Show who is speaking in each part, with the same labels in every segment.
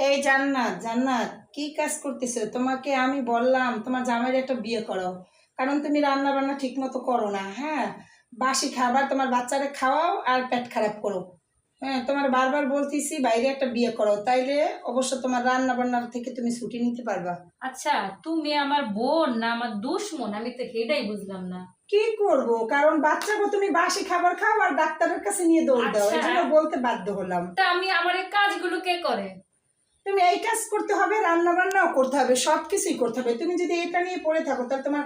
Speaker 1: এই জান্নাত জান্নাত কি কাজ করতেছো? তোমাকে আমি বললাম তোমার জামাইয়ের একটা বিয়ে করো। কারণ তুমি রান্না বান্না ঠিক মতো করো না হ্যাঁ? বাসি খাবার তোমার বাচ্চারে খাওয়াও আর পেট খারাপ করো। হ্যাঁ তোমার বারবার বলতেছি বাইরে একটা বিয়ে করো। তাইলে অবশ্য তোমার রান্না বান্নার থেকে তুমি ছুটি নিতে পারবা।
Speaker 2: আচ্ছা তুমি আমার বোন না আমার দুশ্মন? আমি তো সেটাই বুঝলাম না।
Speaker 1: কি করব? কারণ বাচ্চাকে তুমি বাসি খাবার খাও আর ডাক্তারের কাছে নিয়ে দৌড় দাও।
Speaker 2: আচ্ছা।
Speaker 1: এই জন্য বলতে বাধ্য হলাম।
Speaker 2: তা আমি আমার এই কাজগুলো কে করে?
Speaker 1: তুমি এই কাজ করতে হবে রান্না বান্নাও করতে হবে সব কিছুই করতে হবে। তুমি যদি এটা নিয়ে পড়ে থাকো, তাহলে তোমার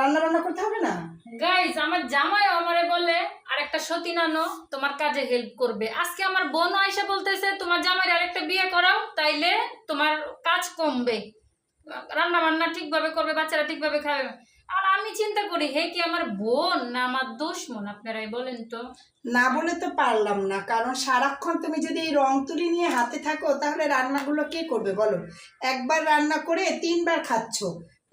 Speaker 1: রান্না বান্না করতে হবে না?
Speaker 2: গাইজ আমার জামাই আমারে বলে আর একটা সতী নানো তোমার কাজে হেল্প করবে। আজকে আমার বোন আয়সা বলতেছে, তোমার জামাইয়ের আরেকটা বিয়ে করাও, তাইলে তোমার কাজ কমবে। রান্না বান্না ঠিকভাবে করবে, বাচ্চারা ঠিকভাবে খাবে। আর আমি চিন্তা করি, হে কি আমার বোন না আমার দোষ মন আপনারাই বলেন তো।
Speaker 1: না বলে তো পারলাম না, কারণ সারাক্ষণ তুমি যদি এই রং তুলি নিয়ে হাতে থাকো, তাহলে রান্নাগুলো কে করবে বলো? একবার রান্না করে তিনবার খাচ্ছ,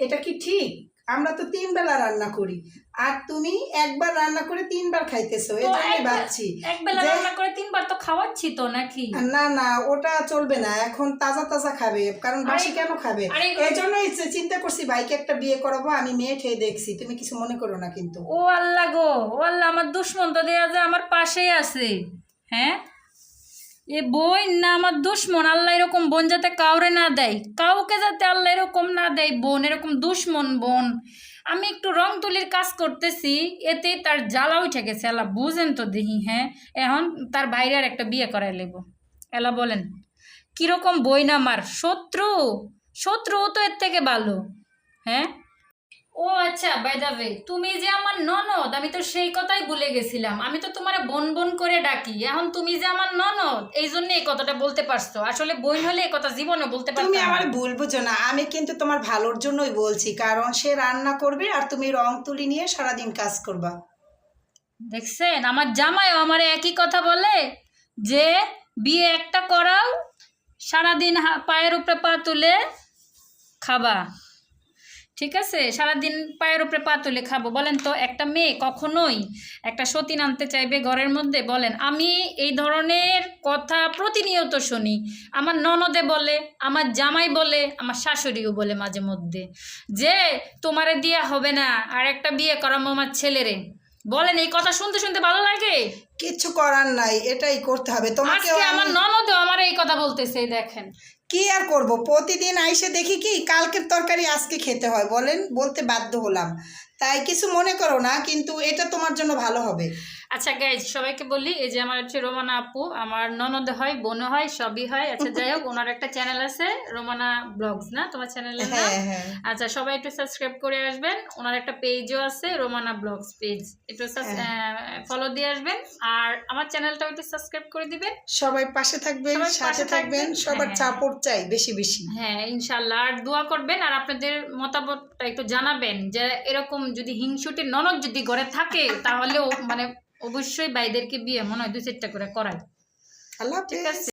Speaker 1: এটা কি ঠিক? আমরা তো তিন বেলা রান্না করি। আর তুমি একবার রান্না করে তিনবার খাইতেছো এই জন্যই ভাবছি
Speaker 2: এক বেলা
Speaker 1: যে-
Speaker 2: রান্না করে তিনবার তো খাওয়াচ্ছি তো নাকি?
Speaker 1: না না ওটা চলবে না এখন তাজা তাজা খাবে কারণ বাসি কেন খাবে? এই জন্যই চিন্তা করছি বাইকে একটা বিয়ে করাবো আমি মেয়ে খেয়ে দেখছি তুমি কিছু মনে করো না কিন্তু।
Speaker 2: ও আল্লাহ গো ও আল্লাহ আমার দুশ্মন তো দেয়া যায় আমার পাশেই আছে। হ্যাঁ? এ বই না, আমার দুশ্মন, আল্লাহ এরকম বোন যাতে কাউরে না দেয়। কাউকে যাতে আল্লাহ এরকম না দেয় বোন, এরকম দুশ্মন বোন। আমি একটু রং তুলির কাজ করতেছি এতে তার জ্বালা উঠে গেছে। আল্লাহ বুঝেন তো দেখি হ্যাঁ? এখন তার বাইরে আর একটা বিয়ে করাই লেব। এলা বলেন, কীরকম বই না আমার শত্রু? শত্রু তো এর থেকে ভালো হ্যাঁ? ও আচ্ছা বাই ওয়ে তুমি যে আমার ননদ আমি তো সেই কথাই ভুলে গেছিলাম। আমি তো তোমার বোন বোন করে ডাকি। এখন তুমি যে আমার ননদ এই জন্য এই কথাটা বলতে পারছ। আসলে বই হলে এই কথা জীবনে বলতে
Speaker 1: তুমি আমার ভুল বুঝো না। আমি কিন্তু তোমার ভালোর জন্যই বলছি কারণ সে রান্না করবে আর তুমি রং তুলি নিয়ে সারাদিন কাজ করবা।
Speaker 2: দেখছেন? আমার জামাইও আমার একই কথা বলে যে বিয়ে একটা করাও সারাদিন পায়ের উপরে পা তুলে খাবা। ঠিক আছে? সারাদিন পায়ের উপরে পা তুলে খাব। বলেন তো একটা মেয়ে কখনোই একটা সতীন আনতে চাইবে ঘরের মধ্যে? বলেন আমি এই ধরনের কথা প্রতিনিয়ত শুনি। আমার ননদে বলে আমার জামাই বলে আমার শাশুড়িও বলে মাঝে মধ্যে যে তোমারে দিয়া হবে না আর একটা বিয়ে করাবো আমার ছেলেরে। বলেন এই কথা শুনতে শুনতে ভালো লাগে?
Speaker 1: কিচ্ছু করার নাই এটাই করতে হবে। তোমাকে
Speaker 2: আমার ননদও আমার এই কথা বলতেছে দেখেন।
Speaker 1: কি আর করব? প্রতিদিন আইসে দেখি কি, কালকের তরকারি আজকে খেতে হয় বলেন, বলতে বাধ্য হলাম। তাই কিছু মনে করো না, কিন্তু এটা তোমার জন্য ভালো হবে।
Speaker 2: আচ্ছা গাইজ সবাইকে বলি এই যে আমার হচ্ছে রোমানা আপু আমার ননদ হয় বোন হয় সবই হয়। আচ্ছা যাই হোক ওনার একটা চ্যানেল আছে রোমানা ব্লগস না? তোমার চ্যানেলের নাম?
Speaker 1: হ্যাঁ হ্যাঁ।
Speaker 2: আচ্ছা সবাই একটু সাবস্ক্রাইব করে আসবেন। ওনার একটা পেজও আছে রোমানা ব্লগস পেজ একটু ফলো দিয়ে আসবেন। আর আমার চ্যানেলটাও একটু সাবস্ক্রাইব করে দিবেন।
Speaker 1: সবাই পাশে থাকবেন সাথে থাকবেন সবার
Speaker 2: হ্যাঁ।
Speaker 1: চাপড় চাই বেশি বেশি।
Speaker 2: হ্যাঁ ইনশাল্লাহ আর দোয়া করবেন আর আপনাদের মতামতটা একটু জানাবেন যে এরকম যদি হিংসুটি ননদ যদি ঘরে থাকে তাহলেও মানে অবশ্যই ভাইদেরকে বিয়ে মনে হয় দু চারটা করে করাই।
Speaker 1: আল্লাহ
Speaker 2: ঠিক আছে।